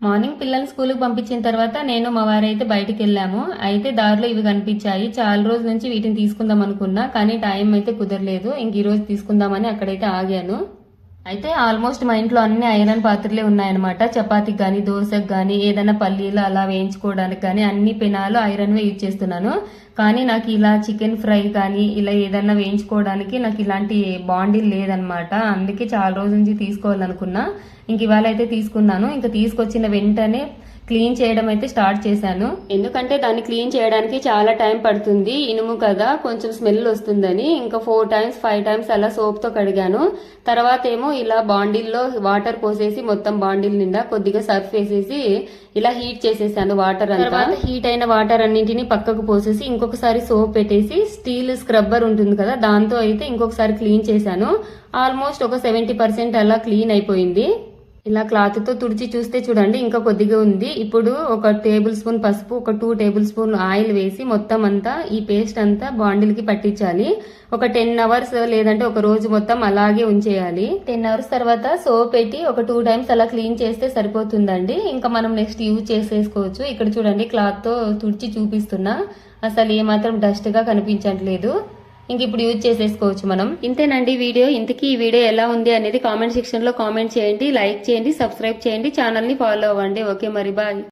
Morning పిల్లల్ని స్కూల్కి పంపించిన తర్వాత నేను మా వారైతే బయటికి వెళ్ళాము. అయితే దారిలో ఇవి కనిపించాయి. చాలా రోజుల నుంచి వీటిని తీసుకుందాం అనుకున్నా కానీ టైం అయితే కుదరలేదు. ఇంక ఈ రోజు తీసుకుందామని అక్కడైతే ఆగాను. అయితే ఆల్మోస్ట్ మా ఇంట్లో అన్ని ఐరన్ పాత్రలే ఉన్నాయన్నమాట. చపాతీకి కానీ దోశకు కానీ ఏదైనా పల్లీలు అలా వేయించుకోవడానికి కానీ అన్ని పెనాలు ఐరన్వే యూజ్ చేస్తున్నాను. కానీ నాకు ఇలా చికెన్ ఫ్రై కానీ ఇలా ఏదైనా వేయించుకోవడానికి నాకు ఇలాంటి బాండీలు లేదనమాట అందుకే చాలా రోజు నుంచి తీసుకోవాలనుకున్నా. ఇంక ఇవాళ అయితే తీసుకున్నాను. ఇంకా తీసుకొచ్చిన వెంటనే క్లీన్ చేయడం అయితే స్టార్ట్ చేశాను. ఎందుకంటే దాన్ని క్లీన్ చేయడానికి చాలా టైం పడుతుంది. ఇనుము కదా కొంచెం స్మెల్ వస్తుందని ఇంకా ఫోర్ టైమ్స్ ఫైవ్ టైమ్స్ అలా సోప్తో కడిగాను. తర్వాత ఏమో ఇలా బాండిల్లో వాటర్ పోసేసి మొత్తం బాండిల్ నిండా కొద్దిగా సర్ఫ్ వేసేసి ఇలా హీట్ చేసేసాను వాటర్ అంతా. హీట్ అయిన వాటర్ అన్నింటిని పక్కకు పోసేసి ఇంకొకసారి సోప్ పెట్టేసి స్టీల్ స్క్రబ్బర్ ఉంటుంది కదా దాంతో అయితే ఇంకొకసారి క్లీన్ చేశాను. ఆల్మోస్ట్ ఒక సెవెంటీ పర్సెంట్ అలా క్లీన్ అయిపోయింది. ఇలా క్లాత్తో తుడిచి చూస్తే చూడండి ఇంకా కొద్దిగా ఉంది. ఇప్పుడు ఒక టేబుల్ స్పూన్ పసుపు ఒక టూ టేబుల్ స్పూన్ ఆయిల్ వేసి మొత్తం అంతా ఈ పేస్ట్ అంతా బాండిల్కి పట్టించాలి. ఒక టెన్ అవర్స్ లేదంటే ఒక రోజు మొత్తం అలాగే ఉంచేయాలి. టెన్ అవర్స్ తర్వాత సోప్ పెట్టి ఒక టూ టైమ్స్ అలా క్లీన్ చేస్తే సరిపోతుందండి. ఇంకా మనం నెక్స్ట్ యూజ్ చేసేసుకోవచ్చు. ఇక్కడ చూడండి క్లాత్తో తుడిచి చూపిస్తున్నా. అసలు ఏమాత్రం డస్ట్గా కనిపించట్లేదు. ఇంక ఇప్పుడు యూజ్ చేసేసుకోవచ్చు మనం. ఇంతేనండి వీడియో. ఇంతకీ ఈ వీడియో ఎలా ఉంది అనేది కామెంట్ సెక్షన్లో కామెంట్ చేయండి లైక్ చేయండి సబ్స్క్రైబ్ చేయండి ఛానల్ని ఫాలో అవ్వండి. ఓకే మరి బాయ్